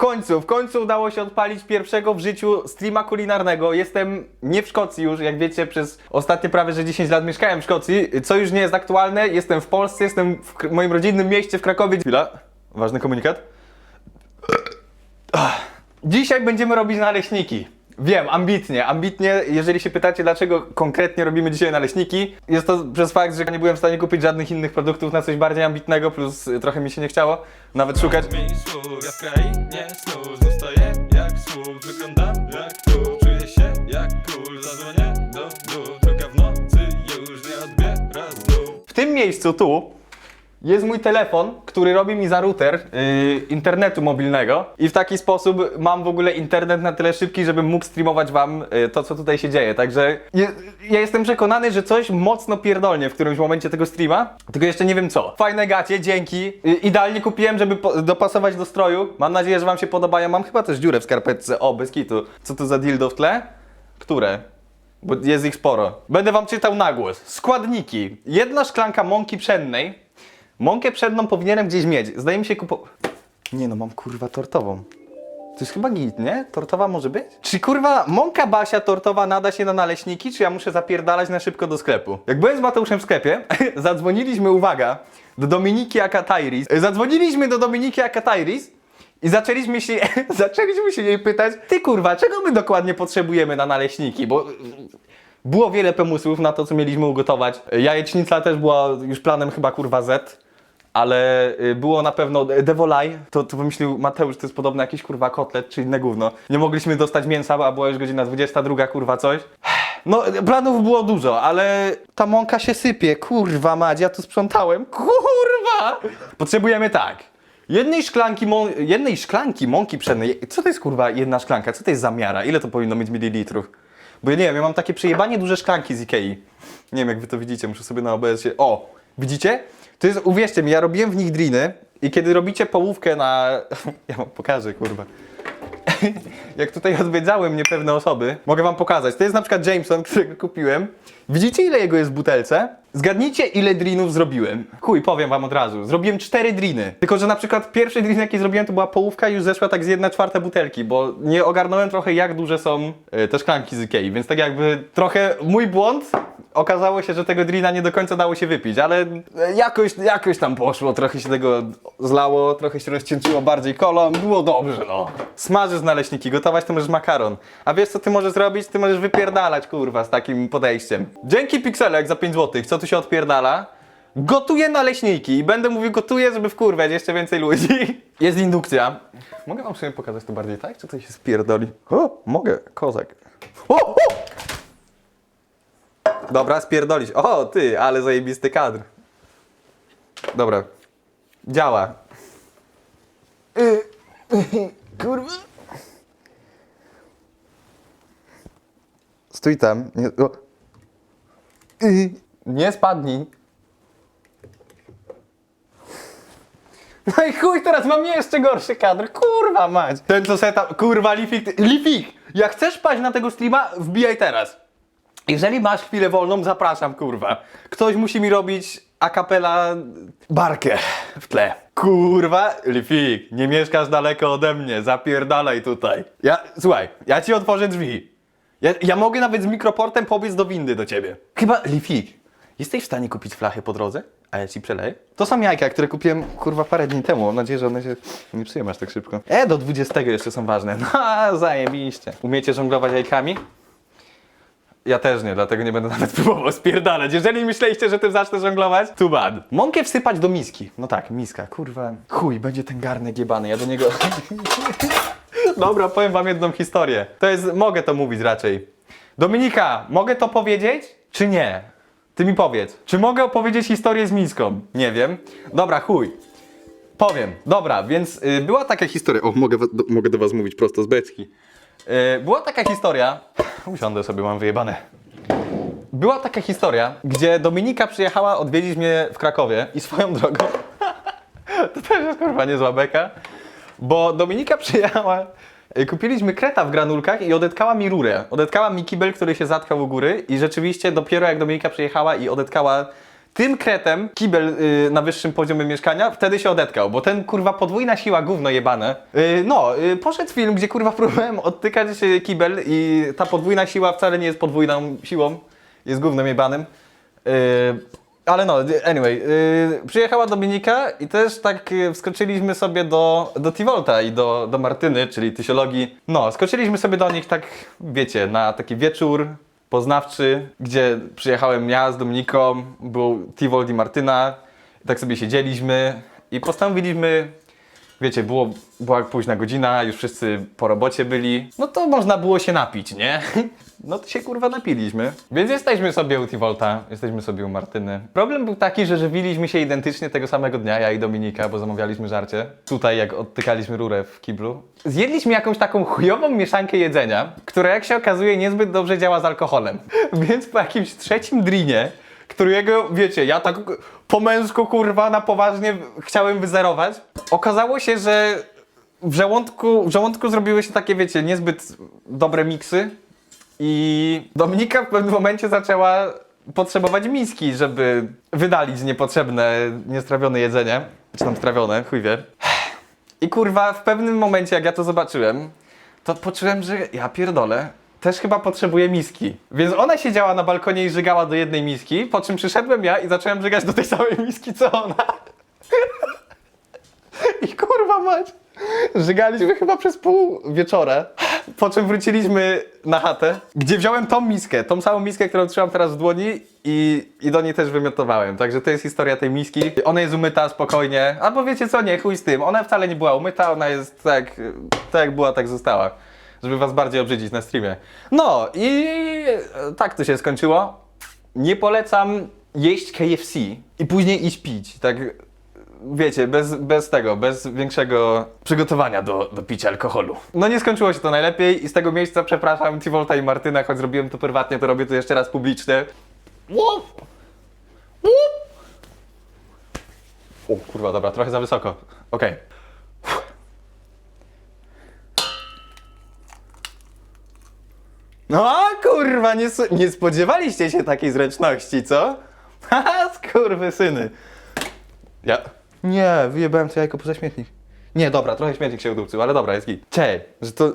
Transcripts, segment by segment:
końcu, w końcu udało się odpalić pierwszego w życiu streama kulinarnego. Jestem nie w Szkocji już, jak wiecie, przez ostatnie prawie że 10 lat mieszkałem w Szkocji, co już nie jest aktualne. Jestem w Polsce, jestem w moim rodzinnym mieście w Krakowie. Chwila, ważny komunikat. Dzisiaj będziemy robić naleśniki. Wiem, ambitnie, ambitnie. Jeżeli się pytacie, dlaczego konkretnie robimy dzisiaj naleśniki, jest to przez fakt, że nie byłem w stanie kupić żadnych innych produktów na coś bardziej ambitnego, plus y, trochę mi się nie chciało nawet szukać. mi słów Ja w krainie snów Zostaję jak słów Wyglądam jak tu Czuję się jak król Zadzwonię do dół Druga w nocy już nie odbiera znów W tym miejscu tu jest mój telefon, który robi mi za router yy, internetu mobilnego i w taki sposób mam w ogóle internet na tyle szybki, żebym mógł streamować wam yy, to, co tutaj się dzieje. Także je, ja jestem przekonany, że coś mocno pierdolnie w którymś momencie tego streama, tylko jeszcze nie wiem co. Fajne gacie, dzięki. Yy, idealnie kupiłem, żeby dopasować do stroju. Mam nadzieję, że wam się podobają. Mam chyba też dziurę w skarpetce. O, bez kitu. Co to za dildo w tle? Które? Bo jest ich sporo. Będę wam czytał na głos. Składniki. Jedna szklanka mąki pszennej. Mąkę pszenną powinienem gdzieś mieć. Zdaje mi się kupo... Nie no, mam kurwa tortową. To jest chyba git, nie? Tortowa może być? Czy kurwa mąka Basia tortowa nada się na naleśniki, czy ja muszę zapierdalać na szybko do sklepu? Jak byłem z Mateuszem w sklepie, zadzwoniliśmy, uwaga, do Dominiki Akatairis. Zadzwoniliśmy do Dominiki Akatairis i zaczęliśmy się, zaczęliśmy się jej pytać, ty kurwa, czego my dokładnie potrzebujemy na naleśniki? Bo było wiele pomysłów na to, co mieliśmy ugotować. Jajecznica też była już planem chyba kurwa Z. Ale y, było na pewno Devolaj, to, to wymyślił Mateusz, to jest podobno jakiś kurwa kotlet czy inne gówno. Nie mogliśmy dostać mięsa, a była już godzina 22, kurwa coś. No, planów było dużo, ale ta mąka się sypie, kurwa mać, ja tu sprzątałem, kurwa! Potrzebujemy tak, jednej szklanki, mą- jednej szklanki mąki pszennej, co to jest kurwa jedna szklanka, co to jest za miara, ile to powinno mieć mililitrów? Bo ja nie wiem, ja mam takie przejebanie duże szklanki z Ikei. Nie wiem, jak wy to widzicie, muszę sobie na OBS się... O! Widzicie? To jest, uwierzcie mi, ja robiłem w nich driny i kiedy robicie połówkę na... Ja wam pokażę, kurwa. jak tutaj odwiedzały mnie pewne osoby, mogę wam pokazać. To jest na przykład Jameson, którego kupiłem. Widzicie, ile jego jest w butelce? Zgadnijcie, ile drinów zrobiłem. Chuj, powiem wam od razu. Zrobiłem cztery driny. Tylko, że na przykład pierwszy drin, jaki zrobiłem, to była połówka i już zeszła tak z jedna czwarta butelki, bo nie ogarnąłem trochę, jak duże są e, te szklanki z Ikei, więc tak jakby trochę mój błąd. Okazało się, że tego drina nie do końca dało się wypić, ale jakoś, jakoś tam poszło, trochę się tego zlało, trochę się rozcieńczyło bardziej kolą, było dobrze, no. Smażysz naleśniki, gotować to możesz makaron. A wiesz co ty możesz zrobić? Ty możesz wypierdalać, kurwa, z takim podejściem. Dzięki Pixelek za 5 zł, co tu się odpierdala? Gotuję naleśniki i będę mówił gotuję, żeby wkurwiać jeszcze więcej ludzi. Jest indukcja. Mogę wam sobie pokazać to bardziej tak? Czy to się spierdoli? O, mogę, kozak. O, o! Dobra, spierdolić. O, ty, ale zajebisty kadr. Dobra. Działa. Kurwa. Stój tam. Nie, o. Y, nie spadnij. No i chuj, teraz mam jeszcze gorszy kadr. Kurwa mać. Ten co kurwa, Lifik, Lifik, jak chcesz paść na tego streama, wbijaj teraz. Jeżeli masz chwilę wolną, zapraszam, kurwa. Ktoś musi mi robić a cappella barkę w tle. Kurwa, Lifik, nie mieszkasz daleko ode mnie, zapierdalaj tutaj. Ja, słuchaj, ja ci otworzę drzwi. Ja, ja mogę nawet z mikroportem pobiec do windy do ciebie. Chyba, Lifik, jesteś w stanie kupić flachę po drodze? A ja ci przeleję? To są jajka, które kupiłem, kurwa, parę dni temu. Mam nadzieję, że one się nie aż tak szybko. E, do 20 jeszcze są ważne. No, zajebiście. Umiecie żonglować jajkami? Ja też nie, dlatego nie będę nawet próbował spierdalać. Jeżeli myśleliście, że tym zacznę żonglować, too bad. Mąkę wsypać do miski. No tak, miska, kurwa. Chuj, będzie ten garnek jebany, ja do niego... Dobra, powiem wam jedną historię. To jest, mogę to mówić raczej. Dominika, mogę to powiedzieć, czy nie? Ty mi powiedz, czy mogę opowiedzieć historię z miską? Nie wiem. Dobra, chuj. Powiem. Dobra, więc y, była taka historia. O, mogę, wa- do, mogę do was mówić prosto z beczki. Y, była taka historia. Usiądę sobie, mam wyjebane. Była taka historia, gdzie Dominika przyjechała odwiedzić mnie w Krakowie i swoją drogą. to też jest kurwa niezła beka. Bo Dominika przyjechała. y, Kupiliśmy kreta w granulkach i odetkała mi rurę. Odetkała mi kibel, który się zatkał u góry i rzeczywiście dopiero jak Dominika przyjechała i odetkała tym kretem kibel y, na wyższym poziomie mieszkania wtedy się odetkał, bo ten kurwa podwójna siła gówno jebane. Y, no, y, poszedł film, gdzie kurwa próbowałem odtykać y, kibel i ta podwójna siła wcale nie jest podwójną siłą, jest gównem jebanym. Y, ale no, anyway, yy, przyjechała Dominika i też tak wskoczyliśmy sobie do, do Tivolta i do, do Martyny, czyli Tysiologii. No, skoczyliśmy sobie do nich tak, wiecie, na taki wieczór poznawczy, gdzie przyjechałem ja z Dominiką, był Tivolt i Martyna, tak sobie siedzieliśmy i postanowiliśmy, wiecie, było, była późna godzina, już wszyscy po robocie byli, no to można było się napić, nie? No to się kurwa napiliśmy. Więc jesteśmy sobie u Tivolta, jesteśmy sobie u Martyny. Problem był taki, że żywiliśmy się identycznie tego samego dnia, ja i Dominika, bo zamawialiśmy żarcie. Tutaj jak odtykaliśmy rurę w kiblu. Zjedliśmy jakąś taką chujową mieszankę jedzenia, która jak się okazuje niezbyt dobrze działa z alkoholem. Więc po jakimś trzecim drinie, którego, wiecie, ja tak po męsku kurwa na poważnie chciałem wyzerować, okazało się, że w żołądku, w żołądku zrobiły się takie, wiecie, niezbyt dobre miksy. I Dominika w pewnym momencie zaczęła potrzebować miski, żeby wydalić niepotrzebne, niestrawione jedzenie. Czy tam strawione, chuj wie. I kurwa, w pewnym momencie, jak ja to zobaczyłem, to poczułem, że ja pierdolę. Też chyba potrzebuję miski. Więc ona siedziała na balkonie i żygała do jednej miski, po czym przyszedłem ja i zacząłem żygać do tej samej miski, co ona. I kurwa mać. Żygaliśmy chyba przez pół wieczora, po czym wróciliśmy na chatę, gdzie wziąłem tą miskę, tą samą miskę, którą trzymam teraz w dłoni i, i do niej też wymiotowałem. Także to jest historia tej miski. Ona jest umyta spokojnie, albo wiecie co, nie, chuj z tym. Ona wcale nie była umyta, ona jest tak, tak jak była, tak została. Żeby was bardziej obrzydzić na streamie. No i tak to się skończyło. Nie polecam jeść KFC i później iść pić. Tak wiecie, bez, bez tego, bez większego przygotowania do, do picia alkoholu. No nie skończyło się to najlepiej i z tego miejsca przepraszam Tivolta i Martyna, choć zrobiłem to prywatnie, to robię to jeszcze raz publicznie. Łup! Łup! O kurwa, dobra, trochę za wysoko. Okej. No kurwa, nie, nie spodziewaliście się takiej zręczności, co? Haha, skurwysyny. Ja. Nie, wyjebałem to jajko poza śmietnik. Nie, dobra, trochę śmietnik się udupcył, ale dobra, jest git. Cześć, że to...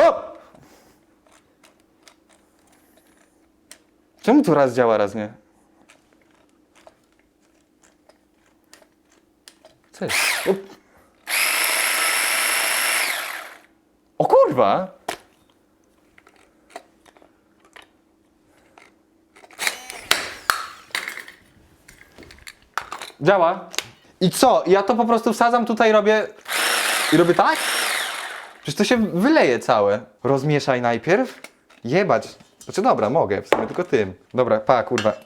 O! Czemu tu raz działa, raz nie? Co jest? O, o kurwa! Działa. I co? Ja to po prostu wsadzam tutaj, robię... I robię tak? Przecież to się wyleje całe. Rozmieszaj najpierw. Jebać. Znaczy dobra, mogę, w sumie tylko tym. Dobra, pa, kurwa.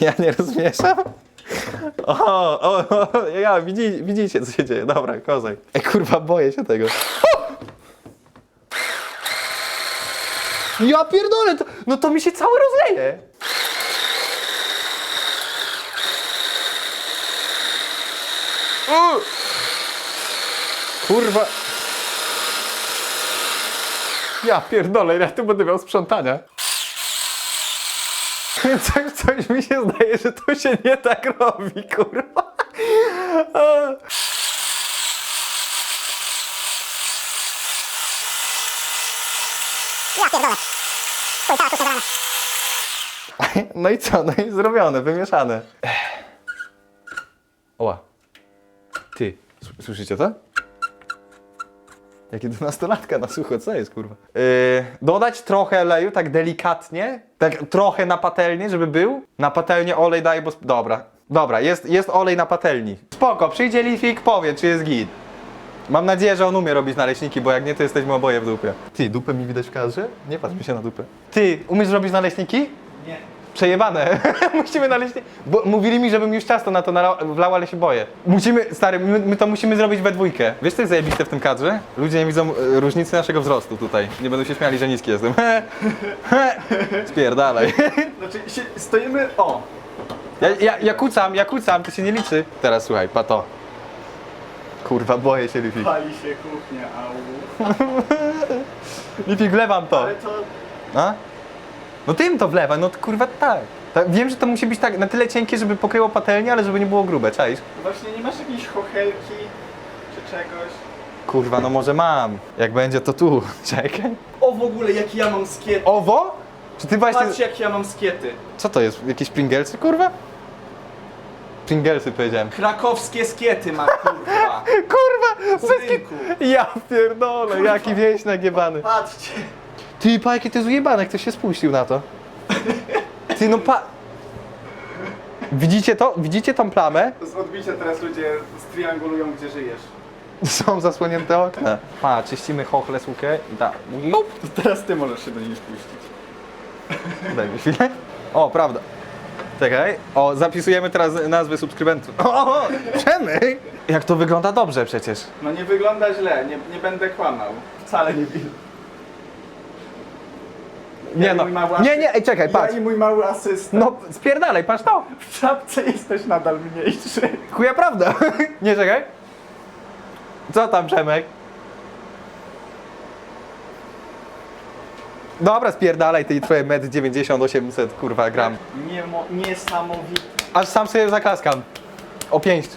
Ja nie rozmieszam? O, o, o ja, widzi, widzicie co się dzieje. Dobra, kozak. Ej, kurwa, boję się tego. Ja pierdolę, to, no to mi się cały rozleje. Kurwa. Ja pierdolę, ja tu będę miał sprzątania. Coś, coś mi się zdaje, że to się nie tak robi, kurwa. Ja pierdolę. Cała. No i co? No i zrobione, wymieszane. Oła. Ty, słyszycie to? Jak 11-latka na sucho, co jest kurwa? Yy, dodać trochę oleju, tak delikatnie, tak trochę na patelnię, żeby był. Na patelnię olej daj, bo... Dobra, dobra, jest, jest olej na patelni. Spoko, przyjdzie Lifik, powie, czy jest git. Mam nadzieję, że on umie robić naleśniki, bo jak nie, to jesteśmy oboje w dupie. Ty, dupę mi widać w kadrze? Nie patrz mi się na dupę. Ty, umiesz robić naleśniki? Nie. Przejebane. musimy naleźć. Bo mówili mi, żebym już ciasto na to wlał, ale się boję. Musimy, stary, my, my to musimy zrobić we dwójkę. Wiesz, co jest zajebiste w tym kadrze? Ludzie nie widzą e, różnicy naszego wzrostu tutaj. Nie będą się śmiali, że niski jestem. Spierdalaj. Znaczy, się, stoimy, o, Ja, ja, ja kucam, ja kucam, to się nie liczy. Teraz słuchaj, pato. Kurwa, boję się, Lifik. pali się kuchnia, au. Lifik, wlewam to. Ale to, A? No tym to wlewa, no to kurwa tak. tak. Wiem, że to musi być tak na tyle cienkie, żeby pokryło patelnię, ale żeby nie było grube, czaisz? właśnie nie masz jakiejś chochelki, czy czegoś? Kurwa, no może mam. Jak będzie, to tu. Czekaj. O, w ogóle, jaki ja mam skiety. Owo? Czy ty właśnie... Patrz, jakie ja mam skiety. Co to jest? Jakieś Pringlesy, kurwa? Pringlesy powiedziałem. Krakowskie skiety ma, kurwa. Kurwa! W budynku. Ja pierdolę, jaki wieś nagiebany. Patrzcie. Ty, pa, jaki to jest ujebane, ktoś się spuścił na to. Ty, no pa... Widzicie to? Widzicie tą plamę? Z odbicia teraz ludzie striangulują, gdzie żyjesz. Są zasłonięte okna. Pa, czyścimy chochle, sukę i tak. To teraz ty możesz się do niej spuścić. Daj mi chwilę. O, prawda. Czekaj. O, zapisujemy teraz nazwy subskrybentów. O, Przemek! Jak to wygląda dobrze przecież. No nie wygląda źle, nie, nie będę kłamał. Wcale nie widzę. Nie i no. mój mały Nie, nie, ej, czekaj, patrz. Ja i mój mały asystent. No, spierdalaj, patrz to. W czapce jesteś nadal mniejszy. Chuja prawda. Nie, czekaj. Co tam, Przemek? Dobra, spierdalaj tej twoje metr 90, 800, kurwa, gram. Niemo, niesamowity. Aż sam sobie zaklaskam. O pięść.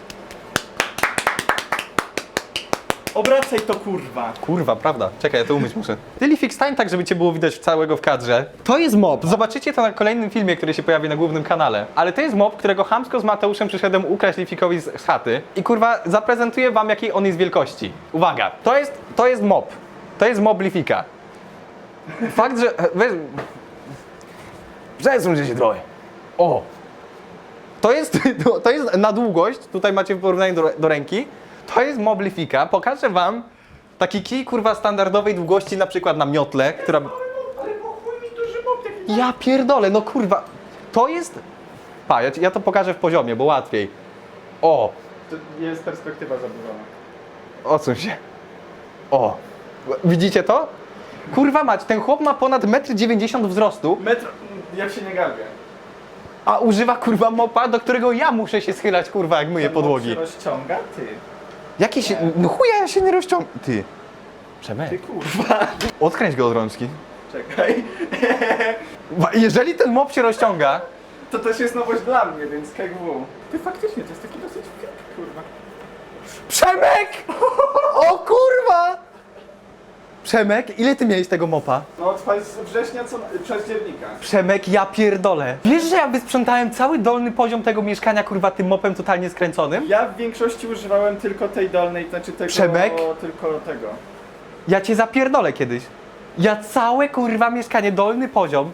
Obracaj to kurwa. Kurwa, prawda. Czekaj, ja to umyć muszę. Ty fix stań tak, żeby cię było widać całego w kadrze. To jest mob. Zobaczycie to na kolejnym filmie, który się pojawi na głównym kanale. Ale to jest mob, którego chamsko z Mateuszem przyszedłem ukraść Lifikowi z, chaty. I kurwa, zaprezentuję wam, jakiej on jest wielkości. Uwaga, to jest, to jest mob. To jest mob Lifika. Fakt, że... Weź... Przesuń się trochę. O! To jest, to, to jest na długość, tutaj macie w porównaniu do, do ręki, to jest moblifika. Pokażę wam taki kij kurwa standardowej długości na przykład na miotle, która... Mob taki. Ja pierdolę, no kurwa, to jest... Pa, ja, ja to pokażę w poziomie, bo łatwiej. O, To jest perspektywa zaburzona. odsuń się. O, widzicie to? Kurwa mać, ten chłop ma ponad 1,90 m wzrostu, Metr... Ja się nie gapię. a używa kurwa mopa, do którego ja muszę się schylać kurwa jak myję podłogi. się rozciąga? Ty. Jakie się... No chuja ja się nie rozciąg... Ty. Przemek. Ty kurwa. Odkręć go od rączki. Czekaj. Jeżeli ten mop się rozciąga, To też jest nowość dla mnie, więc KGW. Ty faktycznie, to jest taki dosyć wielki, kurwa. Przemek! O kurwa! Przemek, ile ty miałeś tego mopa? No od pas- września co... października. Przemek, ja pierdolę. Wiesz, że ja wysprzątałem cały dolny poziom tego mieszkania, kurwa, tym mopem totalnie skręconym? Ja w większości używałem tylko tej dolnej, znaczy tego... Przemek? Tylko tego. Ja cię zapierdolę kiedyś. Ja całe, kurwa, mieszkanie, dolny poziom